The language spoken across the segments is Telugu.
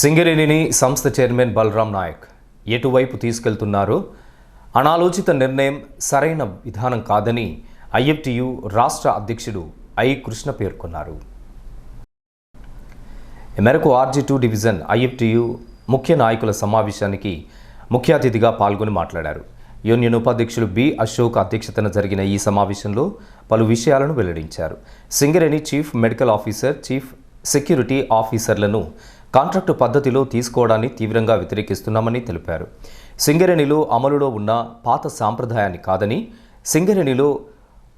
సింగరేణిని సంస్థ చైర్మన్ బలరాం నాయక్ ఎటువైపు తీసుకెళ్తున్నారు? అనాలోచిత నిర్ణయం సరైన విధానం కాదని ఐఎఫ్టియు రాష్ట్ర అధ్యక్షుడు ఐ కృష్ణ పేర్కొన్నారు. మేరకు ఆర్జీ టూ డివిజన్ ఐఎఫ్టియు ముఖ్య నాయకుల సమావేశానికి ముఖ్య అతిథిగా పాల్గొని మాట్లాడారు. యూనియన్ ఉపాధ్యక్షులు బి అశోక్ అధ్యక్షతన జరిగిన ఈ సమావేశంలో పలు విషయాలను వెల్లడించారు. Singareni chief medical officer chief security ఆఫీసర్లను contract పద్ధతిలో తీసుకోవడాన్ని తీవ్రంగా వ్యతిరేకిస్తున్నామని తెలిపారు. సింగరేణిలో అమలులో ఉన్న పాత సాంప్రదాయాన్ని కాదని సింగరేణిలో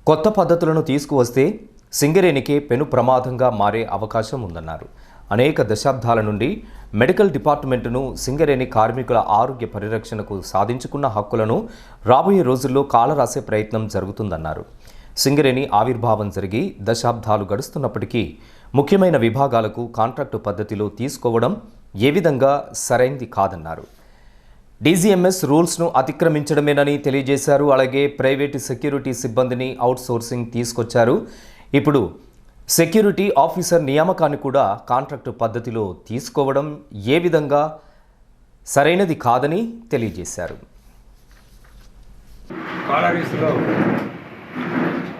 కొత్త పద్ధతులను తీసుకువస్తే సింగరేణికే పెను ప్రమాదంగా మారే అవకాశం ఉందన్నారు. అనేక దశాబ్దాల నుండి మెడికల్ డిపార్ట్మెంటును సింగరేణి కార్మికుల ఆరోగ్య పరిరక్షణకు సాధించుకున్న హక్కులను రాబోయే రోజుల్లో కాలరాసే ప్రయత్నం జరుగుతుందన్నారు. సింగరేణి ఆవిర్భావం జరిగి దశాబ్దాలు గడుస్తున్నప్పటికీ ముఖ్యమైన విభాగాలకు కాంట్రాక్టు పద్ధతిలో తీసుకోవడం ఏ విధంగా సరైంది కాదన్నారు. డీజీఎంఎస్ రూల్స్ను అతిక్రమించడమేనని తెలియజేశారు. అలాగే ప్రైవేటు సెక్యూరిటీ సిబ్బందిని అవుట్సోర్సింగ్ తీసుకొచ్చారు. ఇప్పుడు సెక్యూరిటీ ఆఫీసర్ నియామకాన్ని కూడా కాంట్రాక్టు పద్ధతిలో తీసుకోవడం ఏ విధంగా సరైనది కాదని తెలియజేశారు.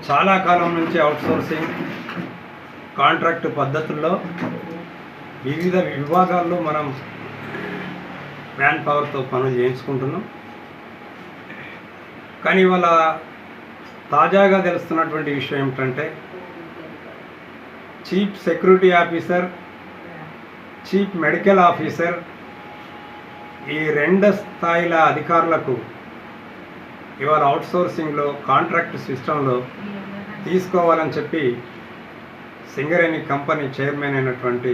చాలా కాలం నుంచి అవుట్సోర్సింగ్ కాంట్రాక్ట్ పద్ధతుల్లో వివిధ విభాగాల్లో మనం మ్యాన్ పవర్తో పనులు చేయించుకుంటున్నాం. కానీ ఇవాళ తాజాగా తెలుస్తున్నటువంటి విషయం ఏమిటంటే chief security officer chief medical officer ఈ రెండు స్థాయిల అధికారులకు ఇవాళ అవుట్సోర్సింగ్లో కాంట్రాక్ట్ సిస్టంలో తీసుకోవాలని చెప్పి సింగరేణి కంపెనీ చైర్మన్ అయినటువంటి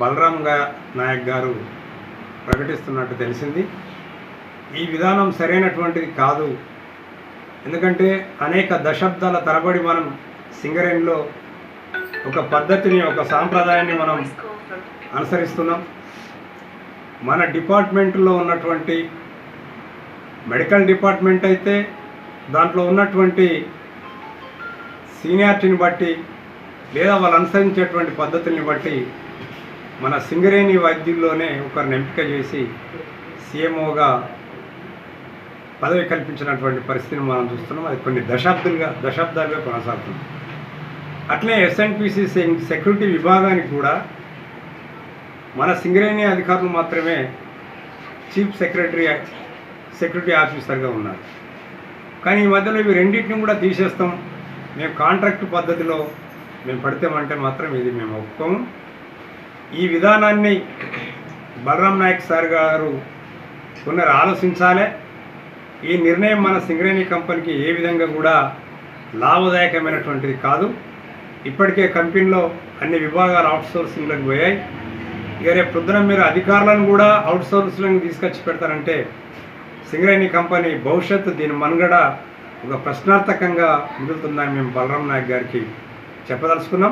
బలరామ్ నాయక్ గారు ప్రకటిస్తున్నట్టు తెలిసింది. ఈ విధానం సరైనటువంటిది కాదు. ఎందుకంటే అనేక దశాబ్దాల తరబడి మనం సింగరేణిలో ఒక పద్ధతిని ఒక సాంప్రదాయాన్ని మనం అనుసరిస్తున్నాం. మన డిపార్ట్మెంట్లో ఉన్నటువంటి మెడికల్ డిపార్ట్మెంట్ అయితే దాంట్లో ఉన్నటువంటి సీనియారిటీని బట్టి లేదా వాళ్ళు అనుసరించేటువంటి పద్ధతుల్ని బట్టి మన సింగరేణి వైద్యుల్లోనే ఒకరిని ఎంపిక చేసి సీఎంఓగా పదవి కల్పించినటువంటి పరిస్థితిని మనం చూస్తున్నాం. అది కొన్ని దశాబ్దాలుగా దశాబ్దాలుగా కొనసాగుతుంది. అట్లే ఎస్ఎన్పిసి సెక్యూరిటీ విభాగానికి కూడా మన సింగరేణి అధికారులు మాత్రమే చీఫ్ సెక్రటరీ సెక్యూరిటీ ఆఫీసర్గా ఉన్నారు. కానీ ఈ మధ్యలో ఇవి రెండింటిని కూడా తీసేస్తాం. మేము కాంట్రాక్ట్ పద్ధతిలో మేము పడితేమంటే మాత్రం ఇది మేము ఒప్పుకోము. ఈ విధానాన్ని బలరాం నాయక్ సార్ గారు పునర్ ఆలోచించాలి. ఈ నిర్ణయం మన సింగరేణి కంపెనీకి ఏ విధంగా కూడా లాభదాయకమైనటువంటిది కాదు. ఇప్పటికే కంపెనీలో అన్ని విభాగాలు అవుట్సోర్సింగ్లకు పోయాయి. ఇక రేపు పొద్దున మీరు అధికారులను కూడా అవుట్సోర్సింగ్ తీసుకొచ్చి పెడతారంటే సింగరేణి కంపెనీ భవిష్యత్తు దీని మనుగడ ఒక ప్రశ్నార్థకంగా మిగులుతుందని మేము బలరాం నాయక్ గారికి చెప్పదలుచుకున్నాం.